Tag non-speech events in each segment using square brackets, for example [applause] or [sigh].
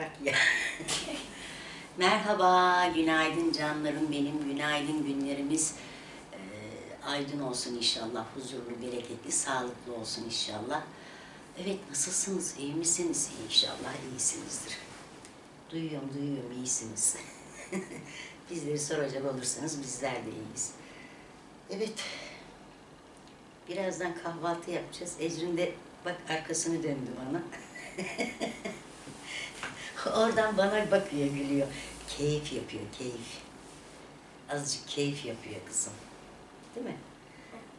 bak ya. [laughs] Merhaba, günaydın canlarım benim, günaydın günlerimiz. Ee, aydın olsun inşallah, huzurlu, bereketli, sağlıklı olsun inşallah. Evet, nasılsınız, iyi misiniz? İnşallah iyisinizdir. Duyuyorum, duyuyorum, iyisiniz. [laughs] Bizleri soracak olursanız bizler de iyiyiz. Evet, birazdan kahvaltı yapacağız. Ecrin de bak arkasını döndü bana. [laughs] [laughs] Oradan bana bakıyor, gülüyor. Keyif yapıyor, keyif. Azıcık keyif yapıyor kızım. Değil mi?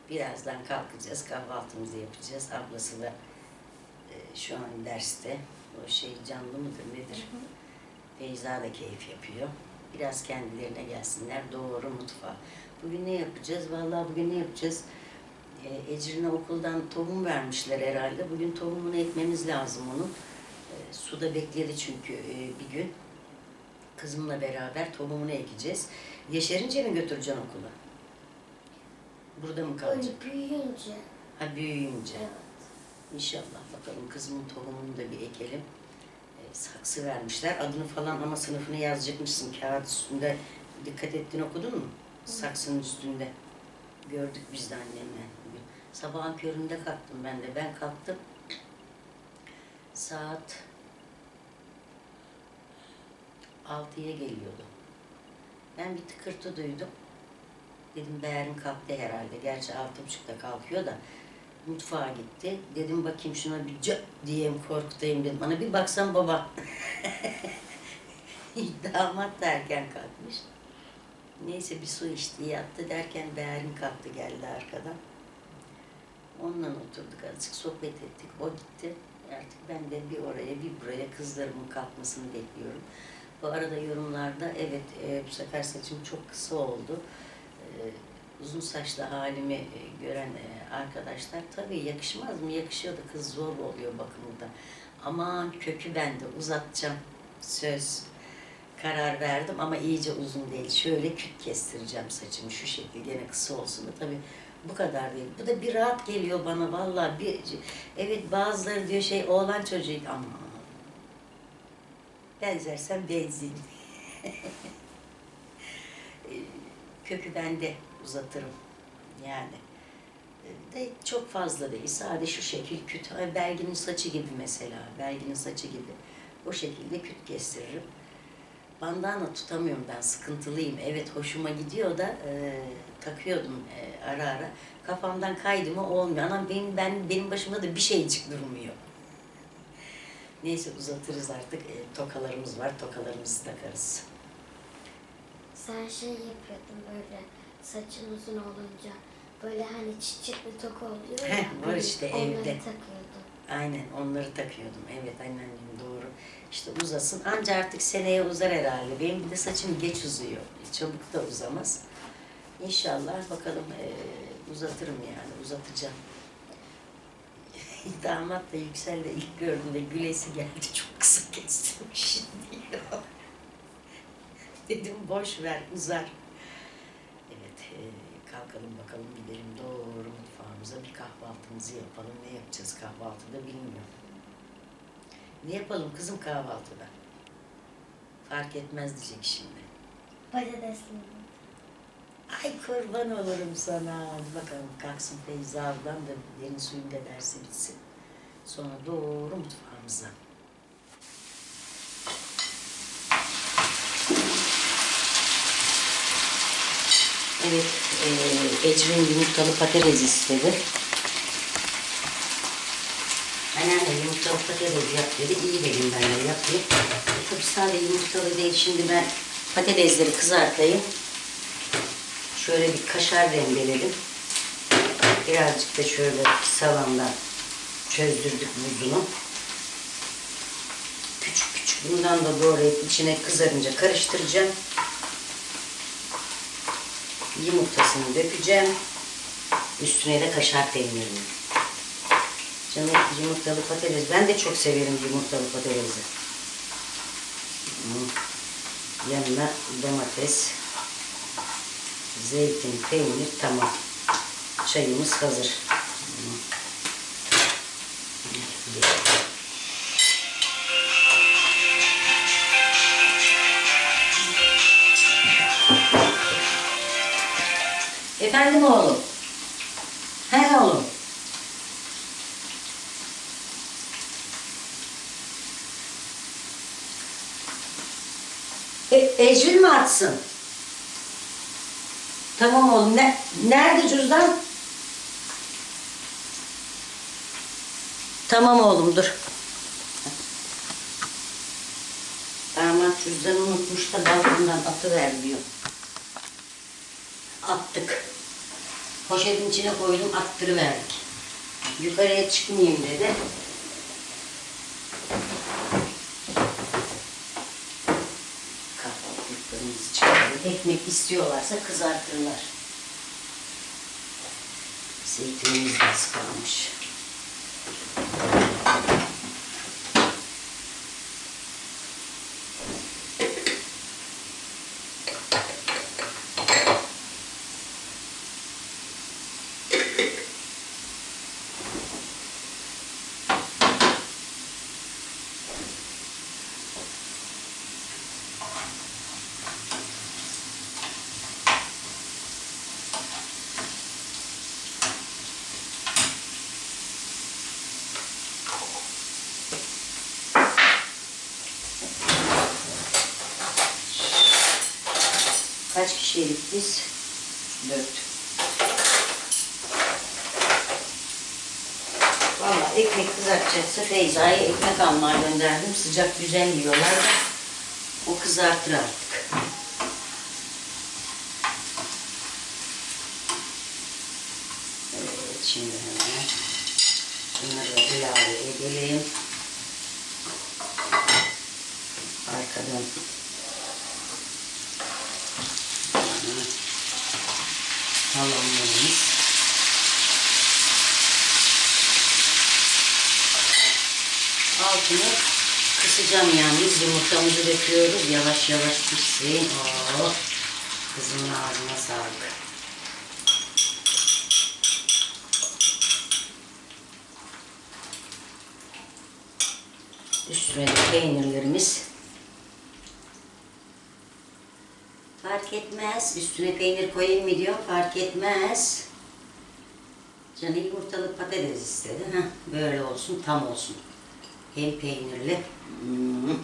Birazdan kalkacağız, kahvaltımızı yapacağız. Ablası da e, şu an derste. O şey canlı mıdır, nedir? Feyza da keyif yapıyor. Biraz kendilerine gelsinler, doğru mutfağa. Bugün ne yapacağız? Vallahi bugün ne yapacağız? E, Ecrin'e okuldan tohum vermişler herhalde. Bugün tohumunu ekmemiz lazım onun. Suda bekledi çünkü e, bir gün. Kızımla beraber tohumunu ekeceğiz. Yeşerince mi götüreceksin okula? Burada mı kalacak? Öyle büyüyünce. Ha büyüyünce. Evet. İnşallah bakalım kızımın tohumunu da bir ekelim. E, saksı vermişler. Adını falan ama sınıfını yazacakmışsın kağıt üstünde. Dikkat ettin okudun mu? Saksının üstünde. Gördük biz de annemle. Sabahın köründe kalktım ben de. Ben kalktım. Saat 6'ya geliyordu. Ben bir tıkırtı duydum. Dedim Beğerin kalktı herhalde. Gerçi altı buçukta kalkıyor da mutfağa gitti. Dedim bakayım şuna bir cı diyeyim korkutayım dedim. Bana bir baksam baba. [laughs] Damat da erken kalkmış. Neyse bir su içti yattı derken Beğerin kalktı geldi arkadan. Onunla oturduk azıcık sohbet ettik. O gitti. Artık ben de bir oraya bir buraya kızlarımın kalkmasını bekliyorum. Bu arada yorumlarda evet e, bu sefer saçım çok kısa oldu. E, uzun saçlı halimi e, gören e, arkadaşlar tabii yakışmaz mı? Yakışıyor da kız zor oluyor bakımında. Aman kökü bende uzatacağım. Söz. Karar verdim ama iyice uzun değil. Şöyle küt kestireceğim saçımı şu şekilde gene kısa olsun da tabii bu kadar değil. Bu da bir rahat geliyor bana vallahi bir evet bazıları diyor şey oğlan çocuğu ama benzersen benzin. [laughs] E, Kökü bende uzatırım yani. E, De çok fazla değil. Sadece şu şekil küt. Belginin saçı gibi mesela. Belginin saçı gibi. O şekilde küt kestiririm. Bandana tutamıyorum ben. Sıkıntılıyım. Evet hoşuma gidiyor da e, takıyordum e, ara ara. Kafamdan kaydı mı olmuyor. Anam benim, ben, benim başıma da bir şeycik durmuyor. Neyse uzatırız artık. E, tokalarımız var. Tokalarımızı takarız. Sen şey yapıyordun böyle saçın uzun olunca. Böyle hani çiçekli toka oluyor ya. Heh, var işte onları evde. takıyordun. Aynen onları takıyordum. Evet anneannem doğru. İşte uzasın. Anca artık seneye uzar herhalde. Benim bir de saçım geç uzuyor. Çabuk da uzamaz. İnşallah bakalım eee, uzatırım yani. Uzatacağım. Damat da Yüksel de ilk gördüğünde gülesi geldi. [laughs] Çok kısa kestirmiş diyor. [laughs] Dedim boş ver uzar. Evet eee, kalkalım bakalım gidelim doğru mutfağımıza bir kahvaltımızı yapalım. Ne yapacağız kahvaltıda bilmiyorum. Ne yapalım kızım kahvaltıda? Fark etmez diyecek şimdi. Patatesli. Ay kurban olurum sana. Bakalım kalksın Feyza ablam da derin suyunda dersi bitsin. Sonra doğru mutfağımıza. Evet, e, Ecrin yumurtalı patates istedi. Anneanne yumurtalı patates yap dedi. İyi dedim ben de yapayım. E, tabii sadece yumurtalı değil. Şimdi ben patatesleri kızartayım. Şöyle bir kaşar rendeledim. Birazcık da şöyle salamla çözdürdük buzunu. Küçük küçük bundan da doğrayıp içine kızarınca karıştıracağım. Yumurtasını dökeceğim. Üstüne de kaşar peynirini. Canım yumurtalı patates. Ben de çok severim yumurtalı patatesi. Yanına domates, zeytin, peynir tamam. Çayımız hazır. Efendim oğlum. He oğlum. E, Ecrin mi atsın? Tamam oğlum. Ne, nerede cüzdan? Tamam oğlum dur. Damat cüzdanı unutmuş da balkondan atıver diyor. Attık. Poşetin içine koydum attırıverdik. Yukarıya çıkmayayım dedi. Ekmek istiyorlarsa kızartırlar. Zeytinimiz az kalmış. Kaç kişiydik biz? Dört. Valla ekmek kızartacaksa Feyza'yı ekmek almaya gönderdim. Sıcak güzel yiyorlar da o kızartır artık. Evet şimdi hemen bunları ilave edelim. Kısacağım yalnız. Yumurtamızı döküyoruz. Yavaş yavaş pişsin. Oh, kızımın ağzına sağlık. Üstüne de peynirlerimiz. Fark etmez. Üstüne peynir koyayım mı diyor. Fark etmez. Canı yumurtalı patates istedi. Heh, böyle olsun, tam olsun. Hem peynirli. Hmm.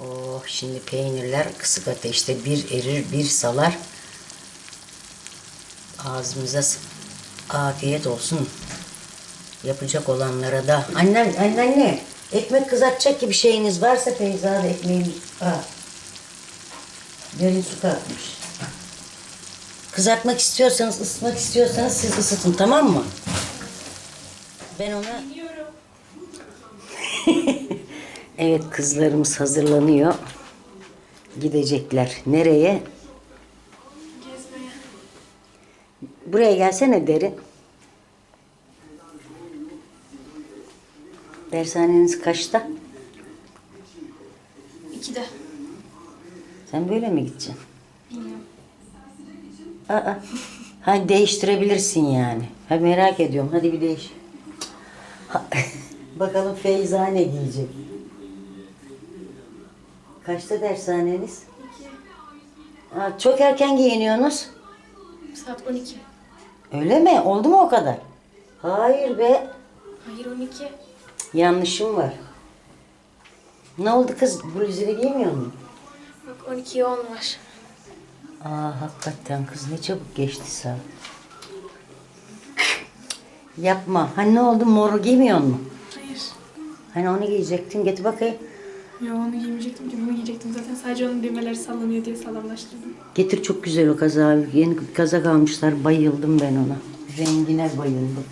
Oh, şimdi peynirler kısık ateşte bir erir, bir salar. Ağzımıza afiyet olsun. Yapacak olanlara da. Annem, anneanne, ekmek kızartacak gibi şeyiniz varsa Feyza da ekmeğini... Ha. Derin su katmış. Kızartmak istiyorsanız, ısıtmak istiyorsanız siz ısıtın tamam mı? Ben ona... [laughs] evet kızlarımız hazırlanıyor. Gidecekler. Nereye? Gezmeye. Buraya gelsene derin. Dershaneniz kaçta? İkide. Sen böyle mi gideceksin? Bilmiyorum. Aa. Ha değiştirebilirsin yani. Ha merak ediyorum. Hadi bir değiş. Bakalım Feyza ne giyecek? Kaçta dershaneniz? Ha, çok erken giyiniyorsunuz. Saat 12. Öyle mi? Oldu mu o kadar? Hayır be. Hayır 12. Yanlışım var. Ne oldu kız? Bluzunu giymiyor musun? Bak 12'ye 10 var. Aa hakikaten kız ne çabuk geçti saat. Yapma. Hani ne oldu? Moru giymiyor musun? Hayır. Hani onu giyecektin. Getir bakayım. Yo onu giymeyecektim ki bunu giyecektim zaten. Sadece onun düğmeleri sallanıyor diye sağlamlaştırdım. Getir çok güzel o kazağı. Yeni kazak almışlar. Bayıldım ben ona. Rengine bayıldım.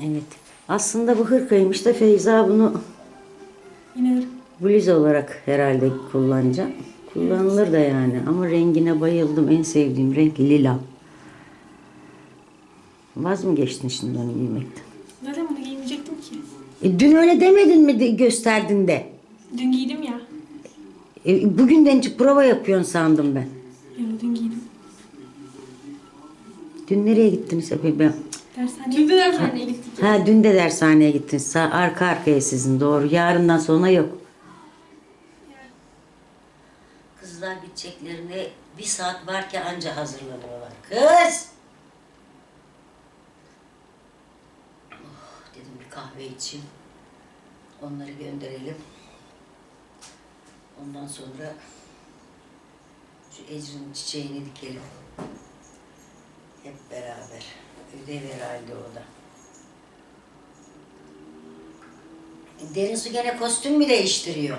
Evet. Aslında bu hırkaymış da Feyza bunu Yine bluz olarak herhalde kullanacak. Kullanılır da yani. Ama rengine bayıldım. En sevdiğim renk lila. Vaz mı geçtin şimdi onu giymekten? zaten bunu giymeyecektim ki. E, dün öyle demedin mi de, gösterdin de? Dün giydim ya. E, bugünden prova yapıyorsun sandım ben. Yo dün giydim. Dün nereye gittiniz? E, ben, Dershaneye Dün de dershaneye gittik. Ha dün de dershaneye gittin. Sa- arka arkaya sizin doğru. Yarından sonra yok. Kızlar gideceklerine bir saat var ki anca hazırlanıyorlar. Kız! Oh, dedim bir kahve içeyim. Onları gönderelim. Ondan sonra şu Ecrin çiçeğini dikelim. Hep beraber. Ödev herhalde o da. Derin su gene kostüm mü değiştiriyor?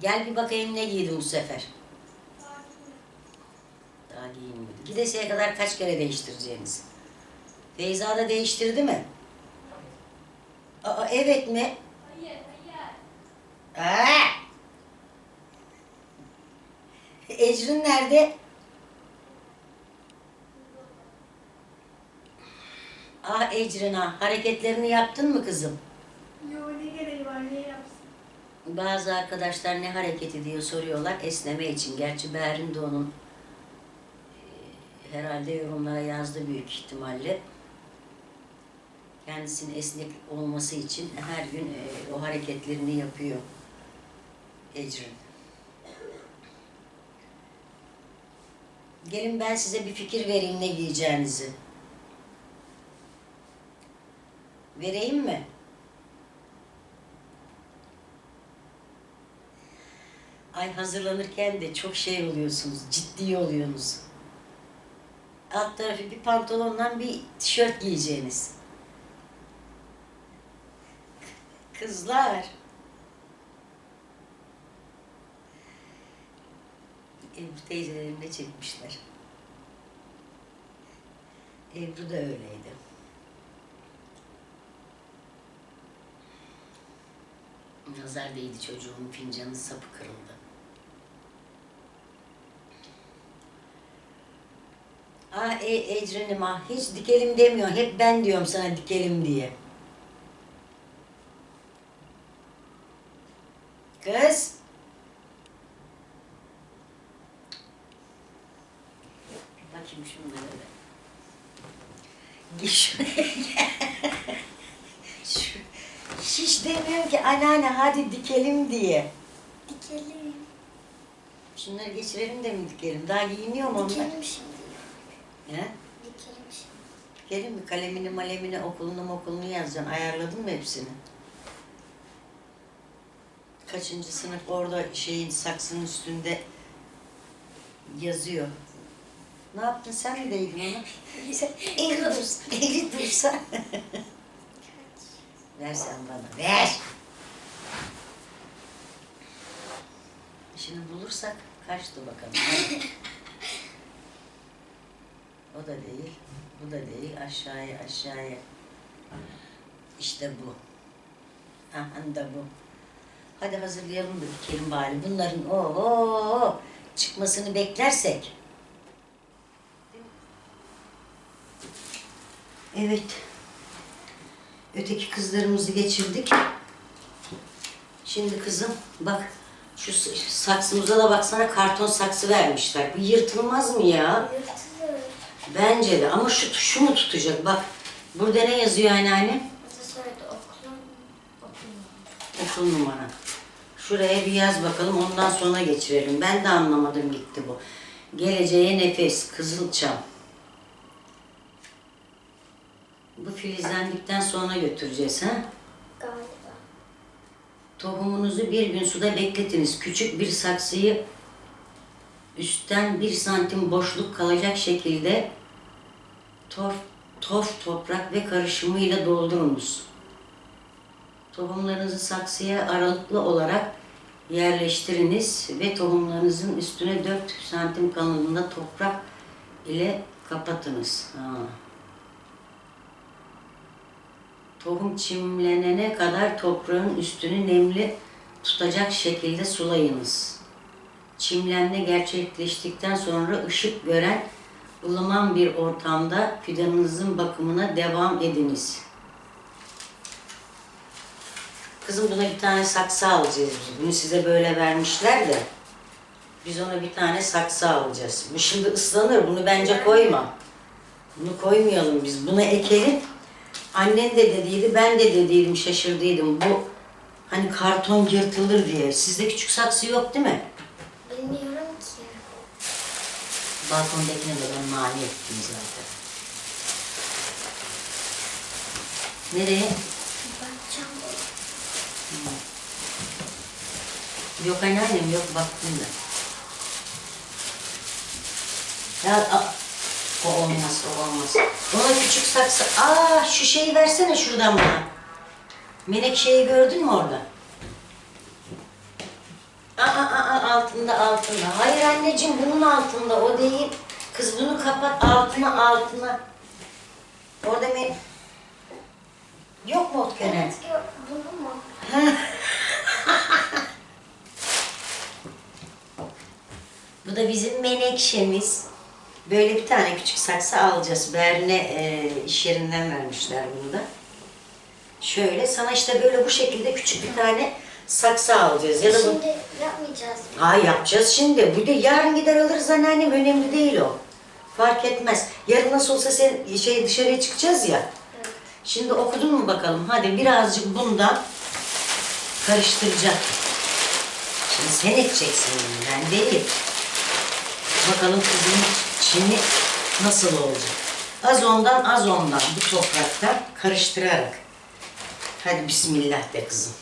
Gel bir bakayım ne giydin bu sefer. Daha giyinmedi. Gideseye kadar kaç kere değiştireceğiniz? Feyza da değiştirdi mi? Aa, evet mi? Hayır, hayır. Aa! Ecrin nerede? Ah Ecrin ha, hareketlerini yaptın mı kızım? Bazı arkadaşlar ne hareketi diye soruyorlar esneme için. Gerçi Berin de onun e, herhalde yorumlara yazdı büyük ihtimalle. Kendisinin esnek olması için her gün e, o hareketlerini yapıyor Ecrin. Gelin ben size bir fikir vereyim ne giyeceğinizi. Vereyim mi? Ay hazırlanırken de çok şey oluyorsunuz, ciddi oluyorsunuz. Alt tarafı bir pantolonla bir tişört giyeceğiniz. Kızlar. Ebru teyzelerimle çekmişler. Ebru da öyleydi. Nazar değdi çocuğumun fincanın sapı kırıldı. Ah e, Ecrin'im ah hiç dikelim demiyor. Hep ben diyorum sana dikelim diye. Kız. Bakayım şunlara da. Gel şuraya. [laughs] Şu, hiç demiyorum ki anneanne hadi dikelim diye. Dikelim. Şunları geçirelim de mi dikelim? Daha giyiniyor mu onlar? Dikelim şimdi. He? Dikelim şimdi. Dikelim mi? Kalemini malemini okulunu okulunu yazacaksın. Ayarladın mı hepsini? Kaçıncı sınıf orada şeyin saksının üstünde yazıyor. Ne yaptın sen mi değdin ona? [laughs] Eli dursa, eli dursa. [laughs] ver sen bana, ver. Şimdi bulursak kaçtı bakalım. [laughs] O da değil, bu da değil. Aşağıya, aşağıya. İşte bu. Aha da bu. Hadi hazırlayalım da dikelim bari. Bunların o çıkmasını beklersek. Evet. Öteki kızlarımızı geçirdik. Şimdi kızım bak şu saksımıza da baksana karton saksı vermişler. Bu yırtılmaz mı ya? Yırtılır. Bence de ama şu şu mu tutacak? Bak burada ne yazıyor anneanne? Burada söyledi okulun. Okulun. Okul numara. Şuraya bir yaz bakalım ondan sonra geçirelim. Ben de anlamadım gitti bu. Geleceğe nefes, Kızılçam. Bu filizlendikten sonra götüreceğiz ha? Galiba. Tohumunuzu bir gün suda bekletiniz. Küçük bir saksıyı üstten bir santim boşluk kalacak şekilde torf, torf toprak ve karışımıyla doldurunuz. Tohumlarınızı saksıya aralıklı olarak yerleştiriniz ve tohumlarınızın üstüne 4 santim kalınlığında toprak ile kapatınız. Ha. Tohum çimlenene kadar toprağın üstünü nemli tutacak şekilde sulayınız. Çimlenme gerçekleştikten sonra ışık gören ılıman bir ortamda fidanınızın bakımına devam ediniz. Kızım buna bir tane saksı alacağız. biz. Bunu size böyle vermişler de. Biz ona bir tane saksı alacağız. Bu şimdi ıslanır. Bunu bence koyma. Bunu koymayalım biz. Bunu ekelim. Annen de dediydi, ben de dediydim, şaşırdıydım. Bu hani karton yırtılır diye. Sizde küçük saksı yok değil mi? Bilmiyorum ki. Balkondakine de ben mani ettim zaten. Nereye? Bakacağım. Yok anneannem yok baktım da. Ya a- o olmaz o olmaz. Ona küçük saksı. Aa şu şeyi versene şuradan bana. Menekşeyi gördün mü orada? Aa, aa, aa, altında altında. Hayır anneciğim bunun altında o değil. Kız bunu kapat altına altına. Orada me... Yok mu ot Evet, bunu mu? [laughs] Bu da bizim menekşemiz. Böyle bir tane küçük saksı alacağız. Berlin'e e, iş yerinden vermişler bunu da. Şöyle sana işte böyle bu şekilde küçük bir tane saksı alacağız. Ya da bu... Şimdi yapmayacağız? Ha yapacağız şimdi. Bu da yarın gider alırız anneannem. Önemli değil o. Fark etmez. Yarın nasıl olsa sen şey dışarıya çıkacağız ya. Evet. Şimdi okudun mu bakalım? Hadi birazcık bundan karıştıracağım. Şimdi sen edeceksin ben değil. Bakalım kızın çini nasıl olacak? Az ondan az ondan bu topraktan karıştırarak. Hadi bismillah de kızım.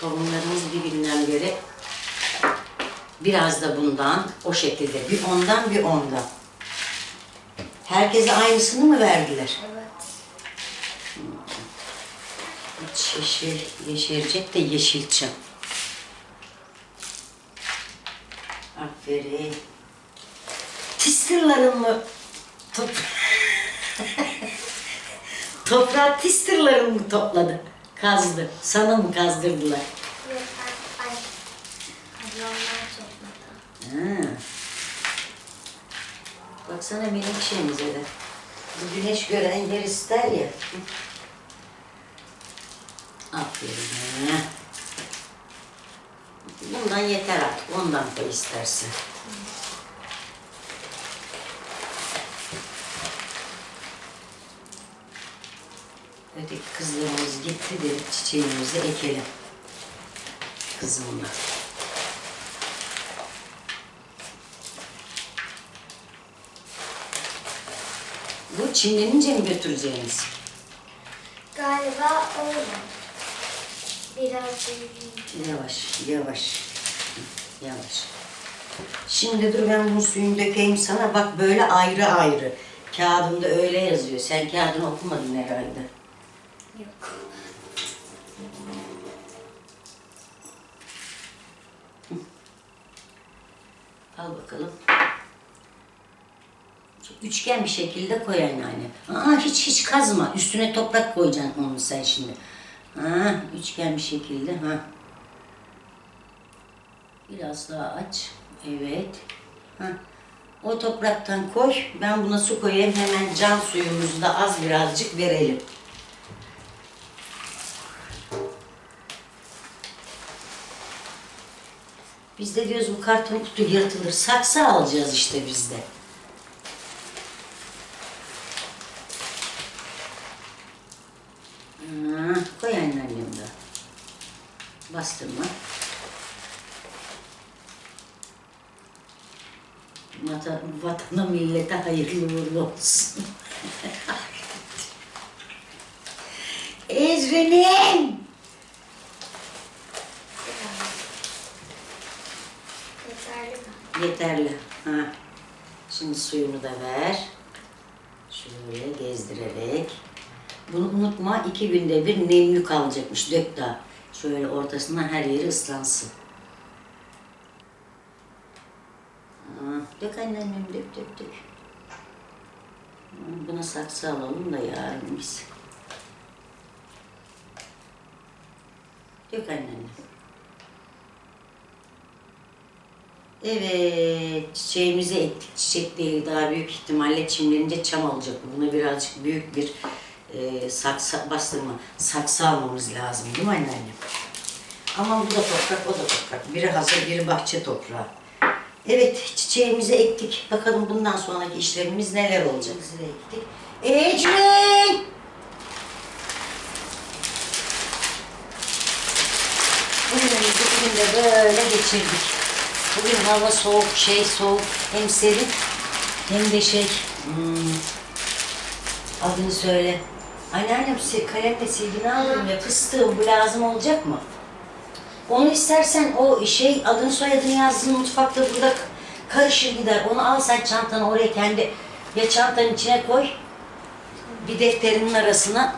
Tohumlarımız birbirinden beri Biraz da bundan o şekilde. Bir ondan bir ondan. Herkese aynısını mı verdiler? Evet. İç yeşil, yeşerecek de yeşilçam. Aferin. Tisterların mı? [laughs] Top... Toprağı tisterların mı topladı? Kazdı. Sana mı kazdırdılar? Yok, ay, ay. Ablamlar topladı. Ha. Baksana menekşemize de. Bu güneş gören yer ister ya. Aferin. ha. Bundan yeter artık. Ondan koy istersen. Öteki kızlarımız gitti de çiçeğimizi ekelim. Kızımla. Bu çimlenince mi götüreceğiniz? Galiba öyle. Biraz büyüyünce. Yavaş, yavaş. Yavaş. Şimdi dur ben bunun suyunu dökeyim sana. Bak böyle ayrı ayrı. Kağıdımda öyle yazıyor. Sen kağıdını okumadın herhalde. Yok. Al bakalım. Üçgen bir şekilde koy anneanne. Aa hiç hiç kazma. Üstüne toprak koyacaksın onu sen şimdi. Ha, üçgen bir şekilde. Ha. Biraz daha aç. Evet. Ha. O topraktan koy. Ben buna su koyayım. Hemen can suyumuzu da az birazcık verelim. Biz de diyoruz bu karton kutu yırtılır. Saksı alacağız işte biz de. Ha, koy anneannem de. Bastırma. Vata, vatana millete hayırlı uğurlu olsun. [laughs] Ezrenim! Yeterli. Ha. Şimdi suyunu da ver. Şöyle gezdirerek. Bunu unutma iki günde bir nemli kalacakmış. Dök daha. Şöyle ortasından her yeri ıslansın. Ha, Dök anneannem dök dök dök. Buna saksı alalım da yarın biz. Dök anneannem. Evet, çiçeğimizi ektik. Çiçek değil, daha büyük ihtimalle çimlenince çam olacak. Buna birazcık büyük bir e, saksı, bastırma, saksı almamız lazım değil mi anneannem? Ama bu da toprak, o da toprak. Biri hazır, biri bahçe toprağı. Evet, çiçeğimizi ektik. Bakalım bundan sonraki işlerimiz neler olacak. Size ektik. Ecrin! Bugünümüzü bugün de böyle geçirdik. Bugün hava soğuk, şey soğuk, hem serin hem de şey, hmm, adını söyle. Anneannem kalemle silgini alırım ya fıstığım bu lazım olacak mı? Onu istersen o şey adını soyadını yazdığın mutfakta burada karışır gider. Onu al sen çantanı oraya kendi ya çantanın içine koy bir defterinin arasına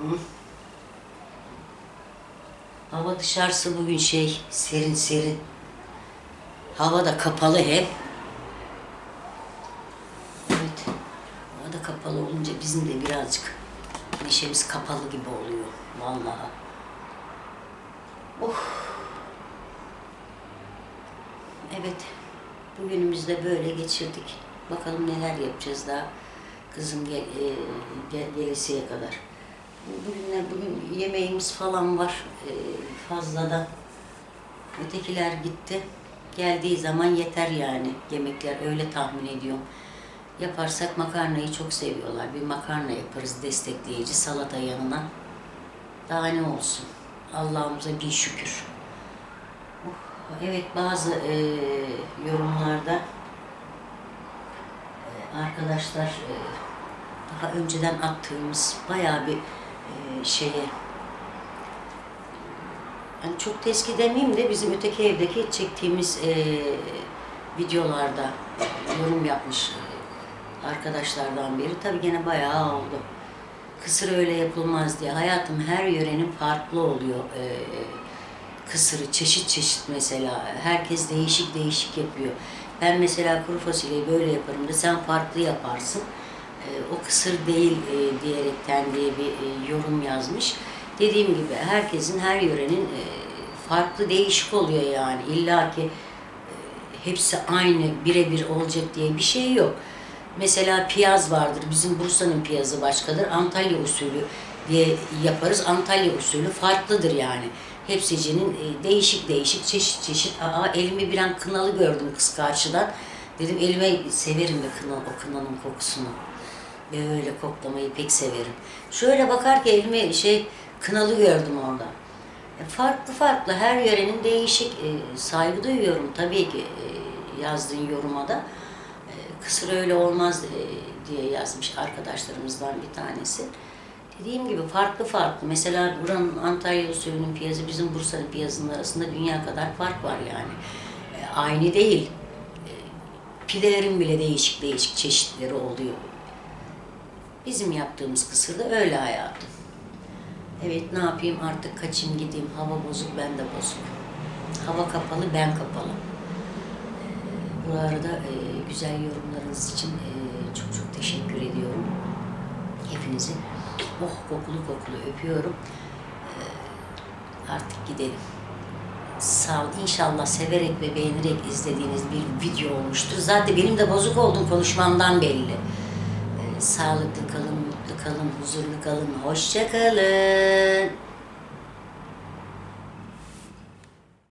Hmm. Hava dışarısı bugün şey serin serin. Hava da kapalı hep. Evet. Hava da kapalı olunca bizim de birazcık neşemiz kapalı gibi oluyor. Vallahi. Oh. Evet. Bugünümüzü de böyle geçirdik. Bakalım neler yapacağız daha kızım gel, e, gel- gelesiye kadar. Bugün, bugün yemeğimiz falan var e, fazladan. Ötekiler gitti. Geldiği zaman yeter yani yemekler öyle tahmin ediyorum. Yaparsak makarnayı çok seviyorlar. Bir makarna yaparız destekleyici salata yanına. Daha ne olsun. Allah'ımıza bir şükür. Oh, evet bazı e, yorumlarda e, arkadaşlar e, daha önceden attığımız bayağı bir e, şeye yani çok da eski demeyeyim de bizim öteki evdeki çektiğimiz e, videolarda yorum yapmış e, arkadaşlardan biri. Tabii gene bayağı oldu. Kısır öyle yapılmaz diye. Hayatım her yörenin farklı oluyor. E, kısırı çeşit çeşit mesela. Herkes değişik değişik yapıyor. Ben mesela kuru fasulyeyi böyle yaparım da sen farklı yaparsın. E, o kısır değil e, diyerekten diye bir e, yorum yazmış. Dediğim gibi herkesin her yörenin farklı değişik oluyor yani. İlla ki hepsi aynı birebir olacak diye bir şey yok. Mesela piyaz vardır. Bizim Bursa'nın piyazı başkadır. Antalya usulü diye yaparız. Antalya usulü farklıdır yani. Hepsicinin değişik değişik çeşit çeşit. Aa elimi bir an kınalı gördüm kız karşıdan. Dedim elime severim de kına, o kınanın kokusunu. Böyle koklamayı pek severim. Şöyle bakar ki elime şey kınalı gördüm orada. E, Farklı farklı her yörenin değişik e, saygı duyuyorum tabii ki e, yazdığın yoruma da. E, Kısır öyle olmaz e, diye yazmış arkadaşlarımızdan bir tanesi. Dediğim gibi farklı farklı. Mesela buranın Antalya usulünün piyazı bizim Bursa'nın piyazının arasında dünya kadar fark var yani. E, Aynı değil. E, Pidelerin bile değişik değişik çeşitleri oluyor. Bizim yaptığımız kısır da öyle hayatım. Evet ne yapayım artık kaçayım gideyim. Hava bozuk ben de bozuk. Hava kapalı ben kapalı. Ee, Bu arada e, güzel yorumlarınız için e, çok çok teşekkür ediyorum. Hepinizi oh kokulu kokulu öpüyorum. Ee, Artık gidelim. Sağ. İnşallah severek ve beğenerek izlediğiniz bir video olmuştur. Zaten benim de bozuk olduğum konuşmamdan belli. Sağlıklı kalın, mutlu kalın, huzurlu kalın, hoşça kalın.